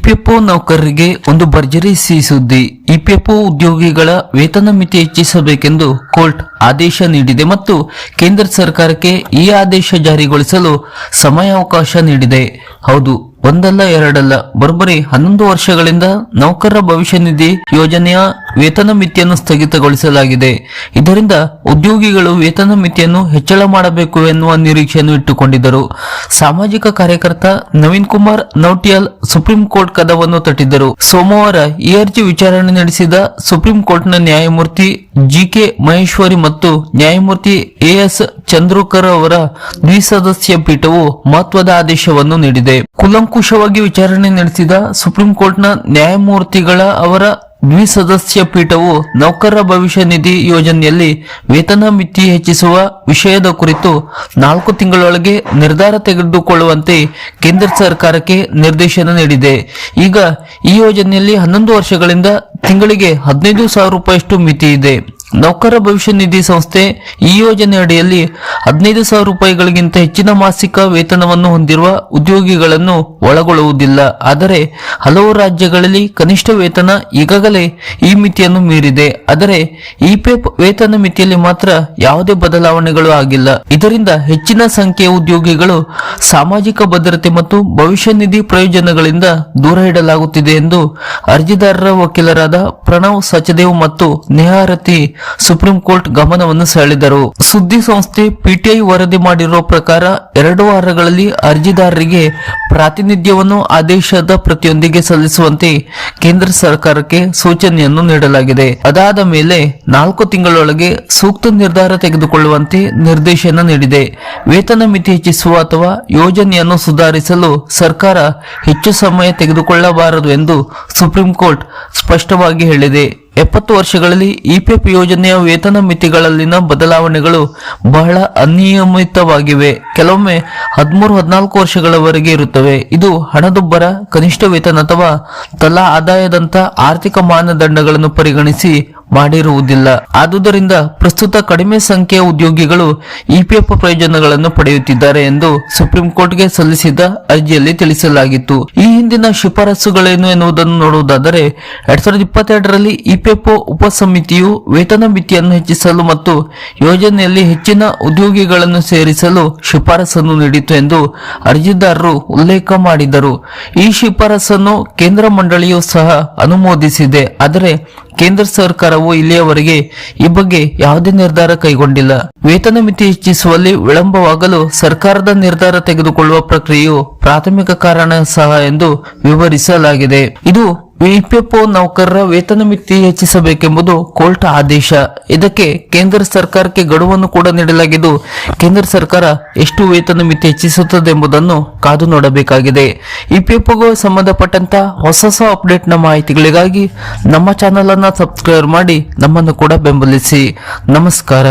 EPFO ನೌಕರರಿಗೆ ಒಂದು ಭರ್ಜರಿ ಸಿಹಿ ಸುದ್ದಿ. ಇಪಿಎಫ್ಒ ಉದ್ಯೋಗಿಗಳ ವೇತನ ಮಿತಿ ಹೆಚ್ಚಿಸಬೇಕೆಂದು ಕೋರ್ಟ್ ಆದೇಶ ನೀಡಿದೆ ಮತ್ತು ಕೇಂದ್ರ ಸರ್ಕಾರಕ್ಕೆ ಈ ಆದೇಶ ಜಾರಿಗೊಳಿಸಲು ಸಮಯಾವಕಾಶ ನೀಡಿದೆ. ಹೌದು ಒಂದಲ್ಲ ಎರಡಲ್ಲ. ಬರ್ಬರಿ, ಹನ್ನೊಂದು ವರ್ಷಗಳಿಂದ ನೌಕರರ ಭವಿಷ್ಯ ನಿಧಿ ಯೋಜನೆಯ ವೇತನ ಮಿತಿಯನ್ನು ಸ್ಥಗಿತಗೊಳಿಸಲಾಗಿದೆ. ಇದರಿಂದ ಉದ್ಯೋಗಿಗಳು ವೇತನ ಮಿತಿಯನ್ನು ಹೆಚ್ಚಳ ಮಾಡಬೇಕು ಎನ್ನುವ ನಿರೀಕ್ಷೆಯನ್ನು ಇಟ್ಟುಕೊಂಡಿದ್ದರು. ಸಾಮಾಜಿಕ ಕಾರ್ಯಕರ್ತ ನವೀನ್ ಕುಮಾರ್ ನೌಟಿಯಾಲ್ ಸುಪ್ರೀಂ ಕೋರ್ಟ್ ಕದವನ್ನು ತಟ್ಟಿದ್ದರು. ಸೋಮವಾರ ಈ ಅರ್ಜಿ ವಿಚಾರಣೆ ನಡೆಸಿದ ಸುಪ್ರೀಂ ಕೋರ್ಟ್ನ ನ್ಯಾಯಮೂರ್ತಿ ಜಿ ಕೆ ಮಹೇಶ್ವರಿ ಮತ್ತು ನ್ಯಾಯಮೂರ್ತಿ ಎ ಎಸ್ ಚಂದ್ರಕರ್ ಅವರ ದ್ವಿಸದಸ್ಯ ಪೀಠವು ಮಹತ್ವದ ಆದೇಶವನ್ನು ನೀಡಿದೆ. ಕುಲಂಕುಷವಾಗಿ ವಿಚಾರಣೆ ನಡೆಸಿದ ಸುಪ್ರೀಂ ಕೋರ್ಟ್ನ ನ್ಯಾಯಮೂರ್ತಿಗಳ ಅವರ ದ್ವಿಸದಸ್ಯ ಪೀಠವು ನೌಕರರ ಭವಿಷ್ಯ ನಿಧಿ ಯೋಜನೆಯಲ್ಲಿ ವೇತನ ಮಿತಿ ಹೆಚ್ಚಿಸುವ ವಿಷಯದ ಕುರಿತು ನಾಲ್ಕು ತಿಂಗಳೊಳಗೆ ನಿರ್ಧಾರ ತೆಗೆದುಕೊಳ್ಳುವಂತೆ ಕೇಂದ್ರ ಸರ್ಕಾರಕ್ಕೆ ನಿರ್ದೇಶನ ನೀಡಿದೆ. ಈಗ ಈ ಯೋಜನೆಯಲ್ಲಿ ಹನ್ನೊಂದು ವರ್ಷಗಳಿಂದ ತಿಂಗಳಿಗೆ ಹದಿನೈದು ಸಾವಿರ ರೂಪಾಯಿಯಷ್ಟು ಮಿತಿ ಇದೆ. ನೌಕರ ಭವಿಷ್ಯ ನಿಧಿ ಸಂಸ್ಥೆ ಈ ಯೋಜನೆ ಅಡಿಯಲ್ಲಿ ಹದಿನೈದು ಸಾವಿರ ರೂಪಾಯಿಗಳಿಗಿಂತ ಹೆಚ್ಚಿನ ಮಾಸಿಕ ವೇತನವನ್ನು ಹೊಂದಿರುವ ಉದ್ಯೋಗಿಗಳನ್ನು ಒಳಗೊಳ್ಳುವುದಿಲ್ಲ. ಆದರೆ ಹಲವು ರಾಜ್ಯಗಳಲ್ಲಿ ಕನಿಷ್ಠ ವೇತನ ಈಗಾಗಲೇ ಈ ಮಿತಿಯನ್ನು ಮೀರಿದೆ. ಆದರೆ ಈ ವೇತನ ಮಿತಿಯಲ್ಲಿ ಮಾತ್ರ ಯಾವುದೇ ಬದಲಾವಣೆಗಳು ಆಗಿಲ್ಲ. ಇದರಿಂದ ಹೆಚ್ಚಿನ ಸಂಖ್ಯೆಯ ಉದ್ಯೋಗಿಗಳು ಸಾಮಾಜಿಕ ಭದ್ರತೆ ಮತ್ತು ಭವಿಷ್ಯ ನಿಧಿ ಪ್ರಯೋಜನಗಳಿಂದ ದೂರ ಇಡಲಾಗುತ್ತಿದೆ ಎಂದು ಅರ್ಜಿದಾರರ ವಕೀಲರಾದ ಪ್ರಣವ್ ಸಚದೇವ್ ಮತ್ತು ನೇಹಾರತಿ ಸುಪ್ರೀಂ ಕೋರ್ಟ್ ಗಮನವನ್ನು ಸೆಳೆದರು. ಸುದ್ದಿ ಸಂಸ್ಥೆ ಪಿಟಿಐ ವರದಿ ಮಾಡಿರುವ ಪ್ರಕಾರ ಎರಡು ವಾರಗಳಲ್ಲಿ ಅರ್ಜಿದಾರರಿಗೆ ಪ್ರಾತಿನಿಧ್ಯವನ್ನು ಆದೇಶದ ಪ್ರತಿಯೊಂದಿಗೆ ಸಲ್ಲಿಸುವಂತೆ ಕೇಂದ್ರ ಸರ್ಕಾರಕ್ಕೆ ಸೂಚನೆಯನ್ನು ನೀಡಲಾಗಿದೆ. ಅದಾದ ಮೇಲೆ ನಾಲ್ಕು ತಿಂಗಳೊಳಗೆ ಸೂಕ್ತ ನಿರ್ಧಾರ ತೆಗೆದುಕೊಳ್ಳುವಂತೆ ನಿರ್ದೇಶನ ನೀಡಿದೆ. ವೇತನ ಮಿತಿ ಹೆಚ್ಚಿಸುವ ಅಥವಾ ಯೋಜನೆಯನ್ನು ಸುಧಾರಿಸಲು ಸರ್ಕಾರ ಹೆಚ್ಚು ಸಮಯ ತೆಗೆದುಕೊಳ್ಳಬಾರದು ಎಂದು ಸುಪ್ರೀಂ ಕೋರ್ಟ್ ಸ್ಪಷ್ಟವಾಗಿ ಹೇಳಿದೆ. ಎಪ್ಪತ್ತು ವರ್ಷಗಳಲ್ಲಿ ಇಪಿಎಫ್ ಯೋಜನೆಯ ವೇತನ ಮಿತಿಗಳಲ್ಲಿನ ಬದಲಾವಣೆಗಳು ಬಹಳ ಅನಿಯಮಿತವಾಗಿವೆ. ಕೆಲವೊಮ್ಮೆ ಹದಿಮೂರು, ಹದಿನಾಲ್ಕು ವರ್ಷಗಳವರೆಗೆ ಇರುತ್ತವೆ. ಇದು ಹಣದುಬ್ಬರ, ಕನಿಷ್ಠ ವೇತನ ಅಥವಾ ತಲಾ ಆದಾಯದಂತಹ ಆರ್ಥಿಕ ಮಾನದಂಡಗಳನ್ನು ಪರಿಗಣಿಸಿ ಮಾಡಿರುವುದಿಲ್ಲ. ಆದುದರಿಂದ ಪ್ರಸ್ತುತ ಕಡಿಮೆ ಸಂಖ್ಯೆಯ ಉದ್ಯೋಗಿಗಳು ಇಪಿಎಫ್ ಪ್ರಯೋಜನಗಳನ್ನು ಪಡೆಯುತ್ತಿದ್ದಾರೆ ಎಂದು ಸುಪ್ರೀಂ ಕೋರ್ಟ್ಗೆ ಸಲ್ಲಿಸಿದ ಅರ್ಜಿಯಲ್ಲಿ ತಿಳಿಸಲಾಗಿತ್ತು. ಈ ಹಿಂದಿನ ಶಿಫಾರಸುಗಳೇನು ಎನ್ನುವುದನ್ನು ನೋಡುವುದಾದರೆ, ಎರಡ್ ಸಾವಿರದ ಇಪ್ಪತ್ತೆರಡರಲ್ಲಿ ಇಪಿಎಫ್ ಉಪ ಸಮಿತಿಯು ವೇತನ ಮಿತಿಯನ್ನು ಹೆಚ್ಚಿಸಲು ಮತ್ತು ಯೋಜನೆಯಲ್ಲಿ ಹೆಚ್ಚಿನ ಉದ್ಯೋಗಿಗಳನ್ನು ಸೇರಿಸಲು ಶಿಫಾರಸನ್ನು ನೀಡಿತು ಎಂದು ಅರ್ಜಿದಾರರು ಉಲ್ಲೇಖ ಮಾಡಿದರು. ಈ ಶಿಫಾರಸನ್ನು ಕೇಂದ್ರ ಮಂಡಳಿಯು ಸಹ ಅನುಮೋದಿಸಿದೆ. ಆದರೆ ಕೇಂದ್ರ ಸರ್ಕಾರವು ಇಲ್ಲಿಯವರೆಗೆ ಈ ಬಗ್ಗೆ ಯಾವುದೇ ನಿರ್ಧಾರ ಕೈಗೊಂಡಿಲ್ಲ. ವೇತನ ಮಿತಿ ಹೆಚ್ಚಿಸುವಲ್ಲಿ ವಿಳಂಬವಾಗಲು ಸರ್ಕಾರದ ನಿರ್ಧಾರ ತೆಗೆದುಕೊಳ್ಳುವ ಪ್ರಕ್ರಿಯೆಯು ಪ್ರಾಥಮಿಕ ಕಾರಣ ಸಹ ಎಂದು ವಿವರಿಸಲಾಗಿದೆ. ಇದು ಇಪಿಎಫ್ಒ ನೌಕರರ ವೇತನ ಮಿತಿ ಹೆಚ್ಚಿಸಬೇಕೆಂಬುದು ಕೋರ್ಟ್ ಆದೇಶ. ಇದಕ್ಕೆ ಕೇಂದ್ರ ಸರ್ಕಾರಕ್ಕೆ ಗಡುವನ್ನು ಕೂಡ ನೀಡಲಾಗಿದ್ದು, ಕೇಂದ್ರ ಸರ್ಕಾರ ಎಷ್ಟು ವೇತನ ಮಿತಿ ಹೆಚ್ಚಿಸುತ್ತದೆ ಎಂಬುದನ್ನು ಕಾದು ನೋಡಬೇಕಾಗಿದೆ. ಇಪಿಎಫ್ಒಗೆ ಸಂಬಂಧಪಟ್ಟಂತ ಹೊಸ ಹೊಸ ಅಪ್ಡೇಟ್ನ ಮಾಹಿತಿಗಳಿಗಾಗಿ ನಮ್ಮ ಚಾನಲ್ ಅನ್ನು ಸಬ್ಸ್ಕ್ರೈಬ್ ಮಾಡಿ ನಮ್ಮನ್ನು ಕೂಡ ಬೆಂಬಲಿಸಿ. ನಮಸ್ಕಾರ.